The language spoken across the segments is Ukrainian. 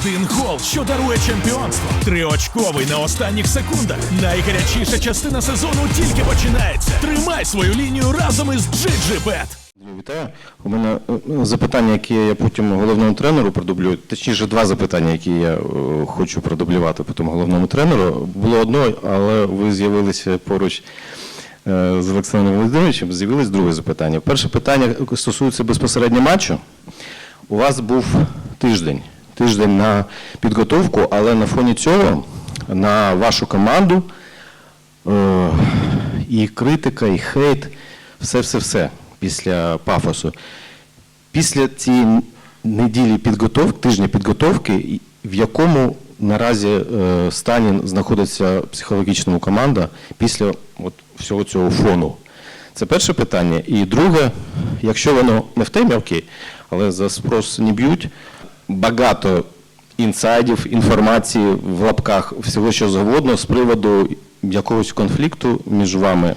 Один гол, що дарує чемпіонство. Триочковий на останніх секундах. Найгарячіша частина сезону тільки починається. Тримай свою лінію разом із GGBet. Вітаю. У мене е, запитання, які я потім головному тренеру продублюю, точніше, два запитання, які я е, хочу продублювати потім головному тренеру. Було одно, але ви з'явилися поруч е, з Олександром Володимировичем, з'явилось друге запитання. Перше питання стосується безпосередньо матчу. У вас був тиждень, тиждень на підготовку, але на фоні цього на вашу команду е, і критика, і хейт, все-все-все після пафосу. Після цієї неділі підготовки, тижня підготовки, в якому наразі е, стані знаходиться психологічному команда після от всього цього фону? Це перше питання. І друге, якщо воно не в темі, окей, але за спрос не б'ють, багато інсайдів, інформації в лапках, всього що завгодно з приводу якогось конфлікту між вами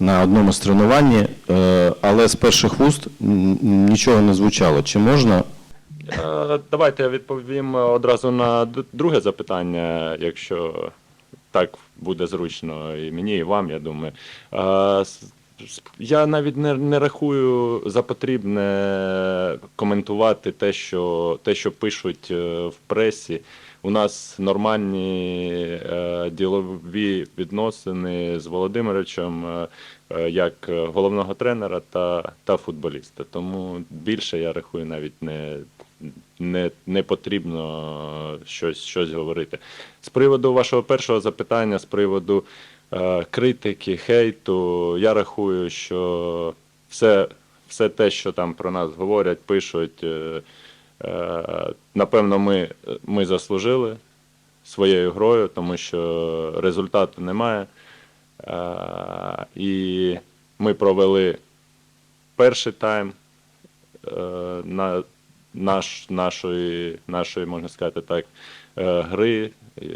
на одному з тренуванні, е, але з перших вуст нічого не звучало. Чи можна Е, Давайте я відповім одразу на друге запитання, якщо так буде зручно і мені, і вам, я думаю. Я навіть не, не рахую за потрібне коментувати те, що, те, що пишуть е, в пресі. У нас нормальні е, ділові відносини з Володимировичем е, як головного тренера та, та футболіста. Тому більше я рахую навіть не, не, не потрібно щось, щось говорити. З приводу вашого першого запитання, з приводу критики, хейту, я рахую, що все, все те, що там про нас говорять, пишуть. е, Е, Напевно, ми, ми заслужили своєю грою, тому що результату немає. Е, І ми провели перший тайм е, на наш, нашої, нашої, можна сказати так, е, гри, е,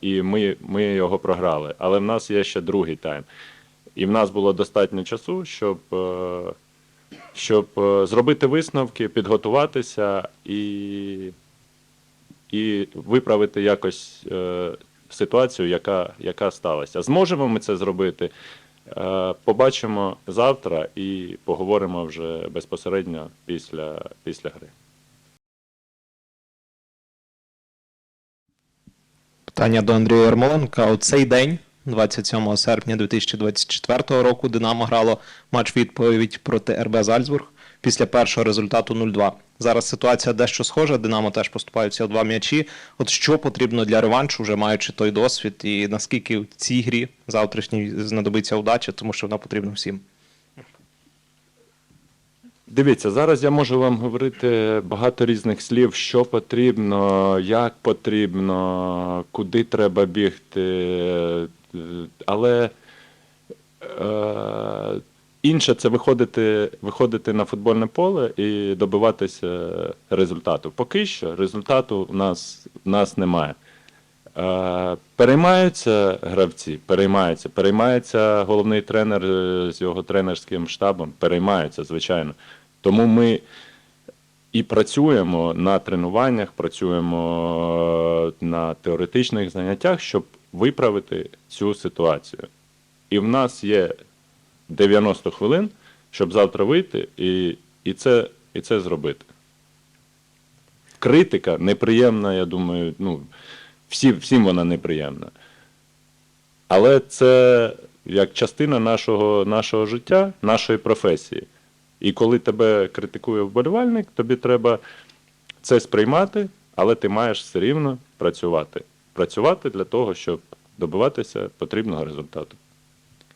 і ми, ми його програли. Але в нас є ще другий тайм. І в нас було достатньо часу, щоб е, щоб е, зробити висновки, підготуватися і, і виправити якось е, ситуацію, яка, яка сталася. Зможемо ми це зробити? Е, побачимо завтра і поговоримо вже безпосередньо після, після гри. Питання до Андрія Ярмоленка. У цей день, 27 серпня 2024 року, Динамо грало матч відповідь проти РБ Зальцбург після першого результату 0-2. Зараз ситуація дещо схожа. Динамо теж поступаються у два м'ячі. От що потрібно для реваншу, вже маючи той досвід, і наскільки в цій грі завтрашній знадобиться удача, тому що вона потрібна всім. Дивіться, зараз я можу вам говорити багато різних слів, що потрібно, як потрібно, куди треба бігти. Але е, інше це виходити, виходити на футбольне поле і добиватися результату. Поки що результату в нас, в нас немає. Е, Переймаються гравці, переймаються. Переймається головний тренер е, з його тренерським штабом, переймаються, звичайно. Тому ми і працюємо на тренуваннях, працюємо е, на теоретичних заняттях, щоб виправити цю ситуацію. І в нас є 90 хвилин, щоб завтра вийти і, і, це, і це зробити. Критика неприємна, я думаю, ну, всі, всім вона неприємна. Але це як частина нашого, нашого життя, нашої професії. І коли тебе критикує вболівальник, тобі треба це сприймати, але ти маєш все рівно працювати. Працювати для того, щоб добиватися потрібного результату.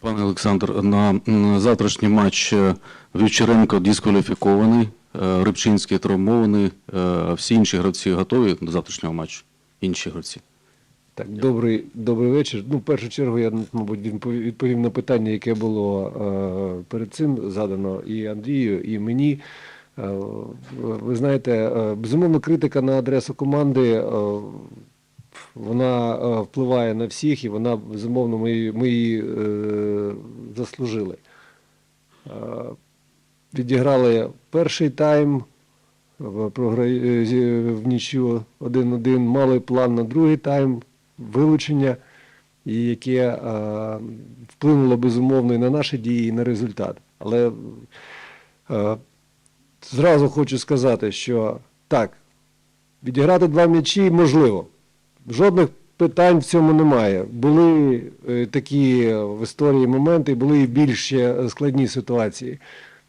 Пане Олександр, на завтрашній матч е, Вівчаренко дискваліфікований, е, Рибчинський травмований, е, всі інші гравці готові до завтрашнього матчу. Інші гравці. Так, добрий, добрий вечір. Ну, в першу чергу я, мабуть, відповім на питання, яке було е, перед цим задано і Андрію, і мені. Е, ви знаєте, е, безумовно, критика на адресу команди. Е, вона е, впливає на всіх, і вона, безумовно, ми, ми її е, заслужили. Е, відіграли перший тайм, е, в нічю 1-1, мали план на другий тайм, вилучення, і яке е, вплинуло безумовно і на наші дії, і на результат. Але е, зразу хочу сказати, що так, відіграти два м'ячі можливо. Жодних питань в цьому немає. Були е, такі в історії моменти, були і більш складні ситуації.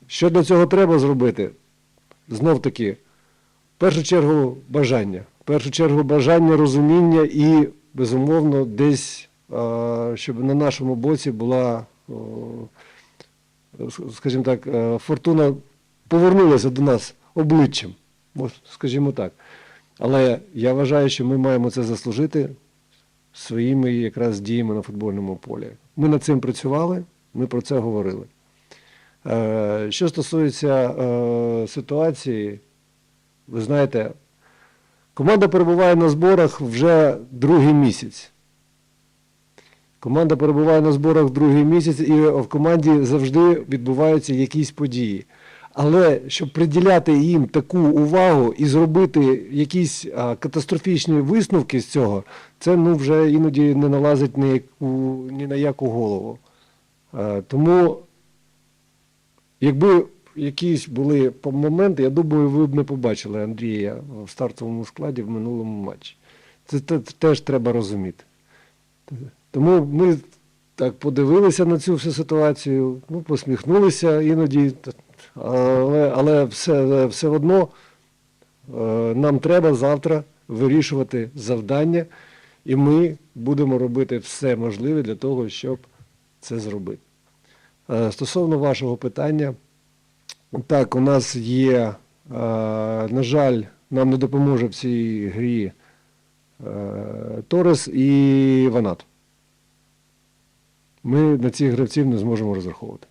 Що для цього треба зробити? Знов таки, в першу чергу бажання. В першу чергу бажання, розуміння і, безумовно, десь, щоб на нашому боці була, скажімо так, е, фортуна повернулася до нас обличчям, скажімо так. Але я вважаю, що ми маємо це заслужити своїми якраз діями на футбольному полі. Ми над цим працювали, ми про це говорили. Е, Що стосується е, ситуації, ви знаєте, команда перебуває на зборах вже другий місяць. Команда перебуває на зборах другий місяць, і в команді завжди відбуваються якісь події. Але щоб приділяти їм таку увагу і зробити якісь а, катастрофічні висновки з цього, це ну, вже іноді не налазить ні, яку, ні на яку голову. Е, тому, якби якісь були моменти, я думаю, ви б не побачили Андрія в стартовому складі в минулому матчі. Це теж треба розуміти. Тому ми так подивилися на цю всю ситуацію, ну, посміхнулися іноді, але, але все, все одно е, нам треба завтра вирішувати завдання, і ми будемо робити все можливе для того, щоб це зробити. Е, Стосовно вашого питання, так, у нас є, е, на жаль, нам не допоможе в цій грі е, Торес і Ванат. Ми на цих гравців не зможемо розраховувати.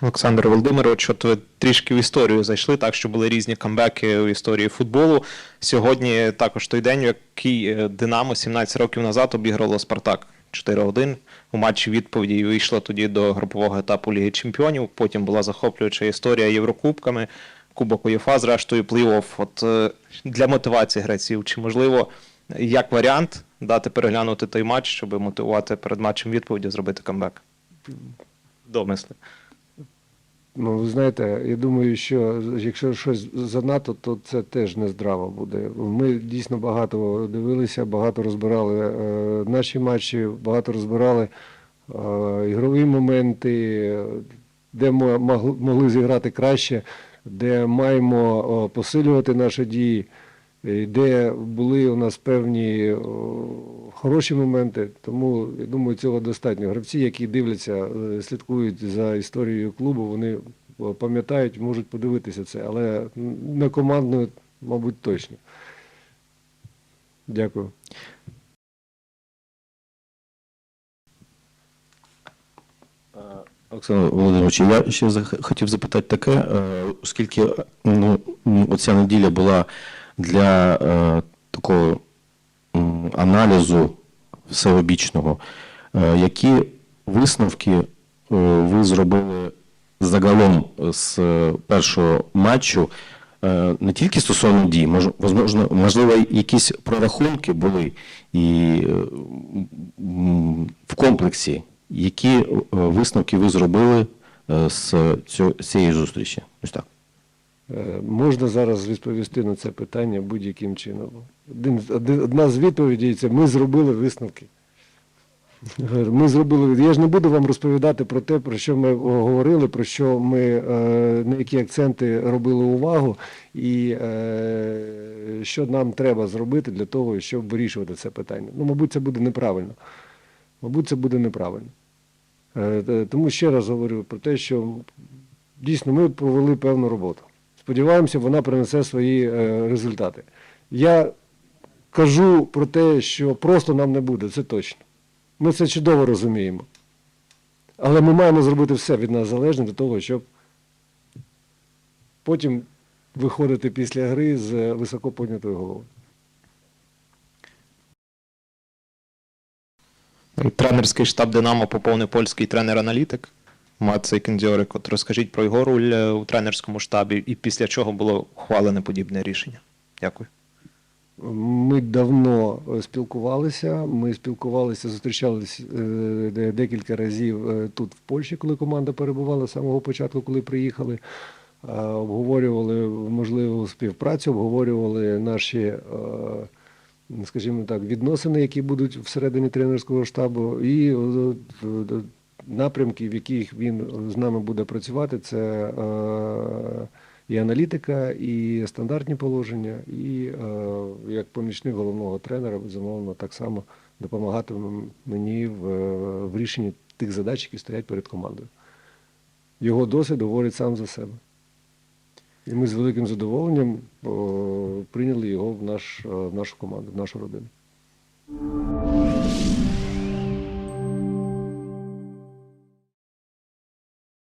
Олександр Володимирович, от ви трішки в історію зайшли, так що були різні камбеки у історії футболу. Сьогодні також той день, в який е, Динамо 17 років назад обіграло Спартак 4-1 у матчі відповіді вийшла тоді до групового етапу Ліги Чемпіонів. Потім була захоплююча історія Єврокубками, Кубок УЄФА, зрештою, плей-офф. От е, для мотивації гравців, чи можливо, як варіант, дати переглянути той матч, щоб мотивувати перед матчем відповіді зробити камбек? Домисли. Ну, ви знаєте, я думаю, що якщо щось занадто, то це теж не здраво буде. Ми дійсно багато дивилися, багато розбирали е, наші матчі, багато розбирали е, ігрові моменти, де ми могли, зіграти краще, де маємо посилювати наші дії, де були у нас певні хороші моменти. Тому я думаю, цього достатньо. Гравці, які дивляться, е, слідкують за історією клубу, вони пам'ятають, можуть подивитися це, але не командною, мабуть, точно. Дякую. Олександр Володимирович, я ще хотів запитати таке, е, оскільки ну, оця неділя була для е, такого аналізу всеобічного, е, які висновки е, ви зробили загалом з е, першого матчу, е, не тільки стосовно дій, мож, возможно, можливо, якісь прорахунки були і е, в комплексі, які е, висновки ви зробили е, з цієї зустрічі? Ось так. Е, Можна зараз відповісти на це питання будь-яким чином. Один, одна з відповідей це ми зробили висновки. Ми зробили. Я ж не буду вам розповідати про те, про що ми говорили, про що ми е, на які акценти робили увагу, і е, що нам треба зробити для того, щоб вирішувати це питання. Ну, мабуть, це буде неправильно. Мабуть, це буде неправильно. Тому ще раз говорю про те, що дійсно ми провели певну роботу. Сподіваємося, вона принесе свої е, результати. Я кажу про те, що просто нам не буде, це точно. Ми це чудово розуміємо. Але ми маємо зробити все від нас залежне для того, щоб потім виходити після гри з е, високо піднятою головою. Тренерський штаб Динамо поповнив польський тренер-аналітик. Мацей Кендзьорик. От розкажіть про його роль е, у тренерському штабі і після чого було ухвалене подібне рішення. Дякую. Ми давно е, спілкувалися. Ми спілкувалися, зустрічалися е, декілька разів тут в Польщі, коли команда перебувала з самого початку, коли приїхали. Обговорювали можливу співпрацю, обговорювали наші, скажімо так, відносини, які будуть всередині тренерського штабу, і напрямки, в яких він з нами буде працювати, це е, і аналітика, і стандартні положення, і е, як помічник головного тренера, безумовно, так само допомагати мені в, е, в рішенні тих задач, які стоять перед командою. Його досвід говорить сам за себе. І ми з великим задоволенням о, прийняли його в, наш, е, в нашу команду, в нашу родину.